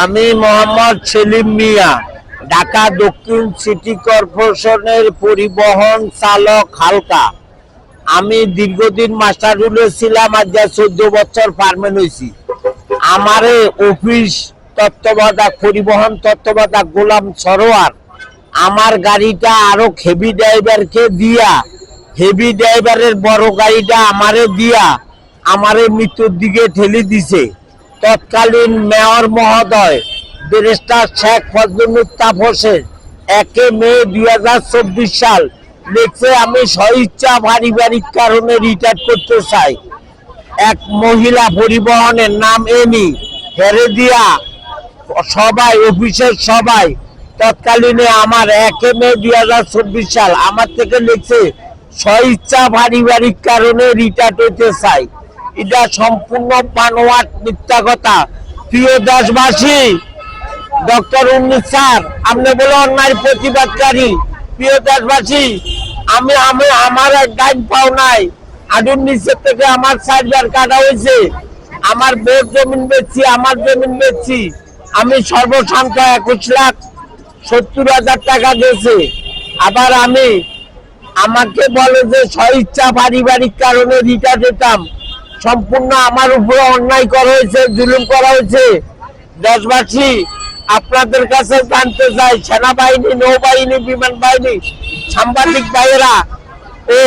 আমি মোহাম্মদ সেলিম মিয়া, ঢাকা দক্ষিণ সিটি কর্পোরেশনের পরিবহন চালক হালকা। আমি দীর্ঘদিন মাস্টার রুলে ছিলাম, আজ চোদ্দ বছর পারমেন্ট হয়েছি আমারে অফিস তত্ত্বাবধায়ক পরিবহন তত্ত্বাবধায়ক গোলাম সরোয়ার, আমার গাড়িটা আরও হেভি ড্রাইভারকে দিয়া হেভি ড্রাইভারের বড় গাড়িটা আমারে দিয়া, আমারে মৃত্যুর দিকে ঠেলে দিছে। তৎকালীন মেয়র মহোদয়, ব্যারিস্টার শেখ ফজলুল তাপসের একে মে দুই হাজার চব্বিশ সাল লিখছে, আমি স্বইচ্ছা পারিবারিক কারণে রিটায়ার করতে চাই। এক মহিলা পরিবহনের নাম এমি হেরে দিয়া সবাই, অফিসের সবাই, তৎকালীনে আমার একে মে দুই হাজার চব্বিশ সাল আমার থেকে লিখছে, স্বইচ্ছা পারিবারিক কারণে রিটায়ার হইতে চাই। এটা সম্পূর্ণ পানোয়াট মিথ্যা কথা প্রিয় দেশবাসী, ডক্টর উন্নিস স্যার, আপনি বলে অন্যায় প্রতিবাদকারী প্রিয় দেশবাসী, আমি আমি আমার ডাইন পাও নাই। আডুর নিচের থেকে আমার সাইডবার কাটা হয়েছে। আমার বোর জমিন বেচছি, আমার জমিন বেচছি। আমি সর্বশান্ত একুশ লাখ সত্তর হাজার টাকা দিয়েছে। আবার আমি আমাকে বলে যে স্বইচ্ছা পারিবারিক কারণে রিটায়ার দিতাম সম্পূর্ণ আমার উপরে অন্যায় করা হয়েছে, জুলুম করা হয়েছে। দেশবাসী, আপনাদের কাছে জানতে চাই, সেনাবাহিনী, নৌবাহিনী, বিমান বাহিনী, সাংবাদিক ভাইয়েরা, ও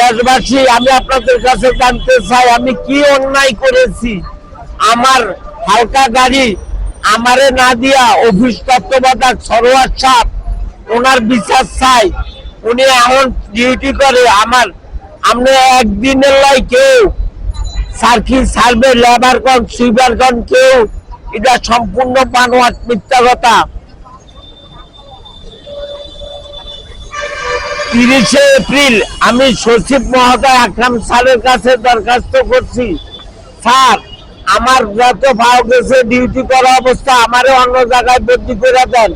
দেশবাসী, আমি আপনাদের কাছে জানতে চাই, আমি কি অন্যায় করেছি? আমার হালকা গাড়ি, আমারে না দিয়া অফিস তত্ত্বাবধায়ক সরোয়ার সাপ ওনার বিচার চাই। উনি এমন ডিউটি করে, আমার আপনি একদিনের লাই কেউ সার্কিট সার্ভে, লেবার কন কেউ, এটা সম্পূর্ণ বানোয়াট মিথ্যা কথা তিরিশে এপ্রিল, আমি সচিব মহোদয় আকরাম স্যারের কাছে দরখাস্ত করছি। স্যার, আমার যত ভাও গেছে, ডিউটি করা অবস্থা আমারে অন্য জায়গায় বদলি করে দেন।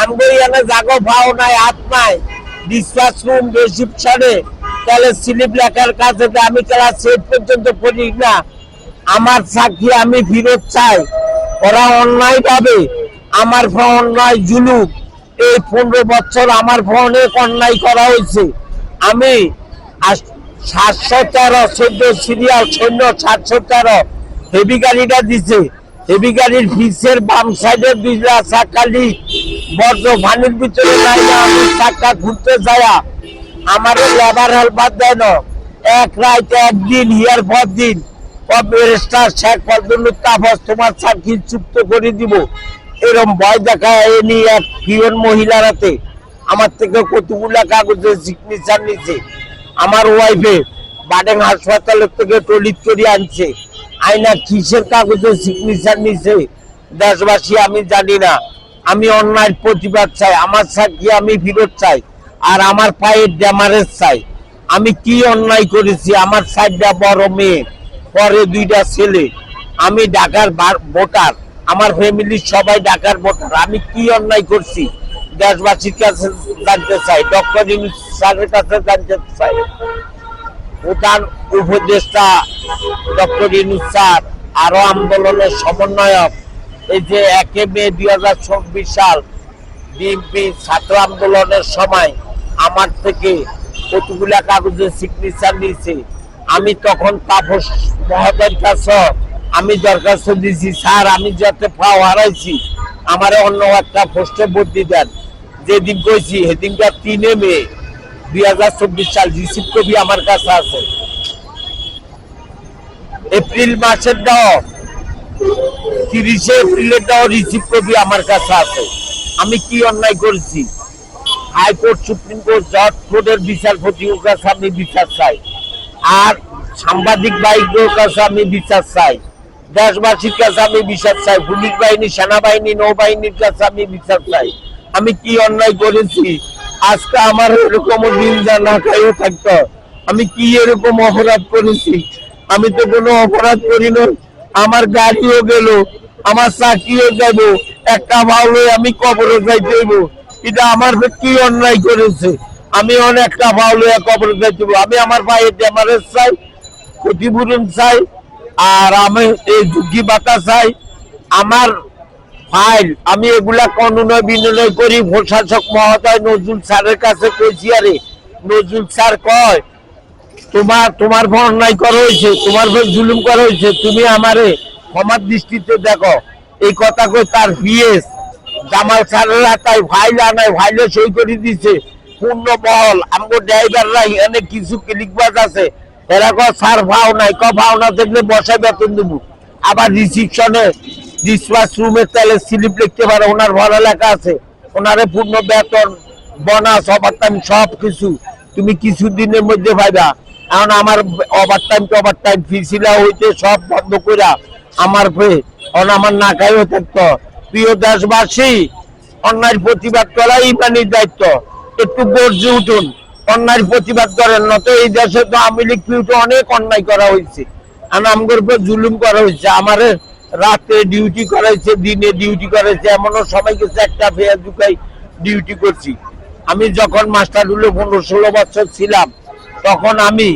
আমি এখানে জাগো, ভাও নাই, হাত নাই। ডিসপাস রুম রিসিপশনে তাহলে স্লিপ লেখার কাছে আমি ক্লাস এইট পর্যন্ত পড়ি না। আমার চাকরি আমি ফিরত চাই। ওরা অন্যায় ভাবে আমার অন্যায় জুলুক। এই পনেরো বছর আমার ফোনে অন্যায় করা হয়েছে। আমি সাতশো তেরো, চোদ্দ সিরিয়াল সৈন্য সাতশো তেরো হেভি গাড়িটা দিছে। হেভি গাড়ির ফিক্সের বাম সাইডে দুইটা চাকালি বর্জ্য পানির ভিতরে নাই না আমি চাকা ঘুরতে যায়া আমার লেবার হেল্পার না। এক রাত, একদিন, হিয়ার পর দিন। চুক্ত করে দিব। এরম ভয় দেখায় এ এক আমার থেকে কতগুলা কাগজের সিগনেচার নিছে। আমার ওয়াইফে বাডেং হাসপাতালের থেকে টলিট করে আনছে। আয়না কিসের কাগজের সিগনেচার নিছে? দেশবাসী, আমি জানি না। আমি অন্যায় প্রতিবাদ চাই। আমার চাকরি আমি ফিরত চাই। আর আমার পায়ের ড্যামারেজ চাই আমি কি অন্যায় করেছি? আমার সাইডটা বড় মেয়ে, পরে দুইটা ছেলে। আমি ঢাকার ভোটার, আমার ফ্যামিলির সবাই ঢাকার ভোটার। আমি কি অন্যায় করছি? দেশবাসীর কাছে জানতে চাই ডক্টর ইউনুস স্যারের কাছে জানতে চাই। প্রধান উপদেষ্টা ডক্টর ইউনুস স্যার, আরও আন্দোলনের সমন্বয়ক, এই যে একে মে দুই হাজার চব্বিশ সাল বিএনপি ছাত্র আন্দোলনের সময় আমার থেকে কতগুলা কাগজের সিগনেচার নিয়েছে, আমি তখন তাপস মহোদয়ের কাছে আমি দরখাস্ত দিয়েছি, স্যার, আমি যাতে পাও হারাইছি, আমার অন্য একটা পোস্টে বদলি দেন। যেদিন কইছি সেদিনটা তিনে মে, দুই হাজার চব্বিশ সাল রিসিভ কপি আমার কাছে আছে। এপ্রিল মাসের দাও, তিরিশে এপ্রিলের দাও রিসিভ কপি আমার কাছে আছে। আমি কি অন্যায় করেছি? হাইকোর্ট, সুপ্রিম কোর্ট, জজ কোর্টের বিচারপতির কাছে আমি বিচার চাই। আর সাংবাদিক ভাইদের কাছে আমি বিচার চাই। দেশবাসীর কাছে আমি বিচার চাই। পুলিশ বাহিনী, সেনাবাহিনী, নৌবাহিনীর কাছে আমি বিচার চাই। আমি কি অন্যায় করেছি? আজকে আমার এরকম দিন যা না খাইও থাকতো। আমি কি এরকম অপরাধ করেছি? আমি তো কোনো অপরাধ করি না আমার গাড়িও গেল, আমার চাকরিও যাব একটা ভালো আমি কবরে যাইতে এটা আমার কি অন্যায় করেছে। আমি অনেকটা ভালো কবরে হইব। আমি আমার ভাইয়ের ড্যামারেজ চাই, ক্ষতিপূরণ চাই, আর আমি এই ঝুঁকি বাতা চাই। আমার ফাইল আমি এগুলা অনুনয় বিনয় করি। প্রশাসক মহোদয়, নজরুল স্যারের কাছে কইছি, আরে নজরুল স্যার কয়, তোমার তোমার উপর অন্যায় করা হয়েছে, তোমার উপর জুলুম করা হয়েছে, তুমি আমারে ক্ষমার দৃষ্টিতে দেখো। এই কথা কই তার পিএস। জামাল স্যারেরা তাই ফাইল আনায় ফাইলে সই করে দিছে। পূর্ণ বহল আমগো ড্রাইভাররা এখানে কিছু ক্লিকবাজ আছে। এরা কয়, স্যার, ভাও নাই। ক ভাও না থাকলে বসায় বেতন দেবো। আবার রিসিপশনে ডিসপাস রুমের তাহলে স্লিপ লিখতে পারে, ওনার ভালো লেখা আছে। ওনারে পূর্ণ বেতন বোনাস ওভারটাইম সব কিছু তুমি কিছু দিনের মধ্যে পাইবা। এখন আমার ওভারটাইম তো ওভারটাইম ফিসিলা হইতে সব বন্ধ কইরা আমার পে এখন আমার না খাইও থাকতো। প্রিয় দেশবাসী, অন্যায়ের প্রতিবাদ করা ইমানির দায়িত্ব। একটু গর্জে উঠুন। অন্যায়ের প্রতিবাদ করেন নত এই দেশে তো আমি লীগ পিউটে অনেক অন্যায় করা হয়েছে। আর আমগর উপর জুলুম করা হয়েছে। আমার রাতে ডিউটি করাইছে, দিনে ডিউটি করাইছে। এমনও সময় গেছে একটা ফেয়ার দুকাই ডিউটি করছি। আমি যখন মাস্টার হলো পনেরো ষোলো বছর ছিলাম, তখন আমি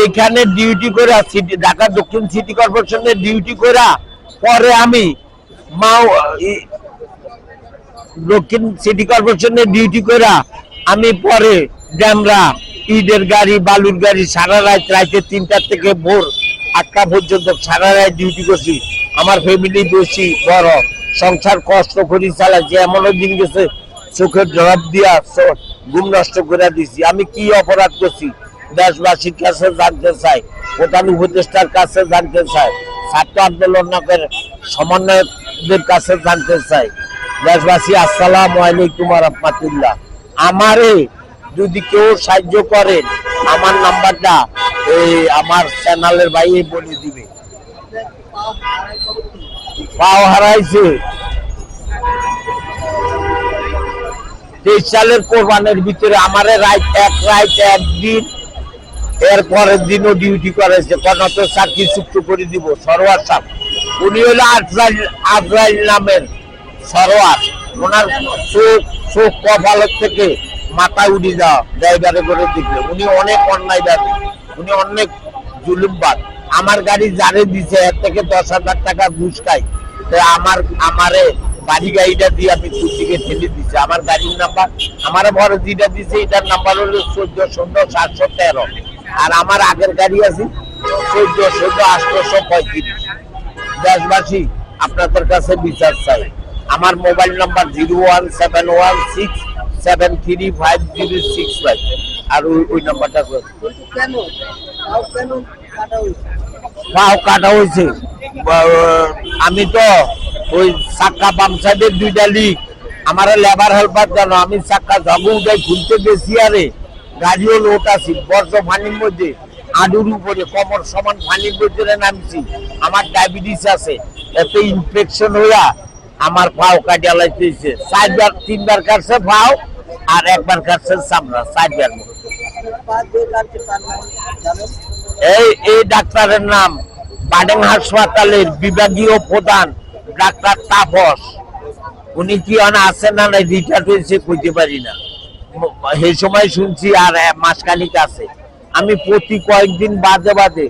এইখানে ডিউটি করে ঢাকা দক্ষিণ সিটি কর্পোরেশনের ডিউটি করে পরে আমি দক্ষিণ সিটি কর্পোরেশনের ডিউটি করে আমি পরে ড্যামরা, ঈদের গাড়ি, বালুর গাড়ি সারা রাত রাতে তিনটার থেকে ভোর আটটা পর্যন্ত সারা রাত ডিউটি করছি। আমার ফ্যামিলি বেশি বড়, সংসার কষ্ট করি চালাচ্ছি এমনও দিন গেছে, চোখের জবাব দিয়া ঘুম নষ্ট করে দিছি। আমি কি অপরাধ করছি? দেশবাসীর কাছে জানতে চাই, প্রধান উপদেষ্টার কাছে জানতে চাই। ছাত্র আন্দোলনের সমন্বয়কদের কাছে জানতে চাই। দেশবাসী, আসসালাম আলাইকুম রহমাতুল্লাহ আমারে যদি কেউ সাহায্য করেন আমার নাম্বারটা এই আমার চ্যানেলের বাইরে বলে দিবে। পাও হারাইছে। তেইশ সালের কোরবানের ভিতরে আমারে রাইট এক রাইট একদিন এর পরের দিনও ডিউটি করেছে। কনত চাকরি চুক্ত করে দিব, সরোয়ার সাহেব। উনি হলো আজরাইল আজরাইল নামের সরোয়ার। ওনার চোখ চোখ কপালের থেকে মাথা উঠে যাওয়া, ড্রাইভারে করে দেখলে উনি অনেক অন্যায়বাদী, উনি অনেক জুলুমবাদ। আমার গাড়ি যারে দিছে, এর থেকে দশ হাজার টাকা ঘুষ খাই। আমার, আমারে বাড়ি গাড়িটা দিয়ে আমি কুচিকে ঠেলে দিছি। আমার গাড়ির নাম্বার, আমার বড় যেটা দিছে, এটার নাম্বার হলো চোদ্দ শূন্য সাতশো তেরো। আর আমার আগের গাড়ি আছে, চোদ্দ শূন্য আটশোশো পঁয়ত্রিশ। দেশবাসী, আপনাদের কাছে বিচার চাই। আমার mobile number zero one seven one six seven three five zero six five. আর ওই ওই নাম্বারটা পাও কাটা হয়েছে। আমি তো ওই চাক্কা বাম সাইডের দুইটা লিক আমার লেবার হেল্পার জানো আমি চাক্কা জগ উঠাই খুলতে গেছি আরে। গাড়িও লোট আছি। বর্ষ পানির মধ্যে। আডুর উপরে কমর সমান পানির ভিতরে নামছি। আমার ডায়াবেটিস আছে, এত ইনফেকশন হইয়া আমার পাও কাটিয়া লাইতেছে। চারবার, তিনবার কাটছে পাও আর একবার কাটছে চামড়া, চারবার। এই এই ডাক্তারের নাম বাডেং হাসপাতালের বিভাগীয় প্রধান ডাক্তার তাপস। উনি কি আছেন না নাই রিটায়ার্ড হয়েছে কইতে পারি না। সেই সময় শুনছি আর মাসখানিক আছে। আমি প্রতি কয়েকদিন বাদে বাদে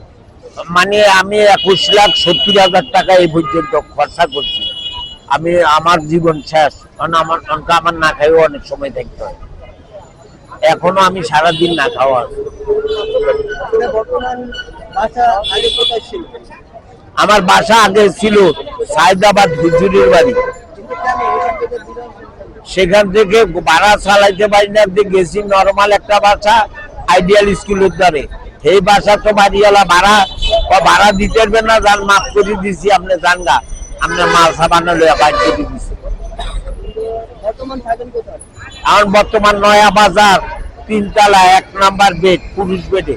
মানে আমি একুশ লাখ সত্তর হাজার টাকা এই পর্যন্ত খরচা করছি। আমি আমার জীবন শেষ কারণ আমার কারণ আমার না খাইও অনেক সময় থাকতে হয়। এখনও আমি সারাদিন না খাওয়া আমার বাসা আগে ছিল সায়দাবাদ হুজুরের বাড়ি। সেখান থেকে ভাড়া চালাইতে পারি না গেছি নর্মাল একটা বাসা। আইডিয়াল স্কুলের দ্বারে এই বাসা তো বাড়িওয়ালা ভাড়া ও ভাড়া দিতে পারবে না যান মাফ করে দিছি আপনি জানগা আপনার মাল সাবানো লইয়া বাইর করে দিছি। বর্তমান এখন বর্তমান নয়া বাজার তিনতলা এক নাম্বার বেড পুরুষ বেডে।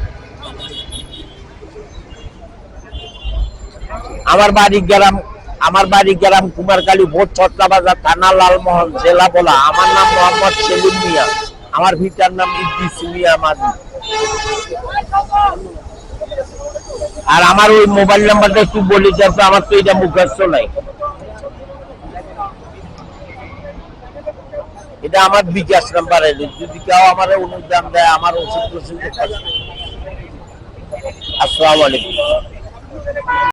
আমার বাড়ি গ্রাম আমার বাড়ি গ্রাম কুমারকালী ভোট ছত্রা বাজার থানা লালমোহন জেলা বলা। আমার নাম মোহাম্মদ সেলিম মিয়া। আমার ভিটার নাম ইদ্রিস মিয়া মাঝি আর আমার ওই মোবাইল নাম্বারটা একটু বলে যাচ্ছে আমার তো এটা মুখস্থ নাই। এটা আমার বিকাশ নাম্বার যদি কেউ আমার অনুদান দেয়, আমার ওষুধ টষুধ আসসালামু আলাইকুম।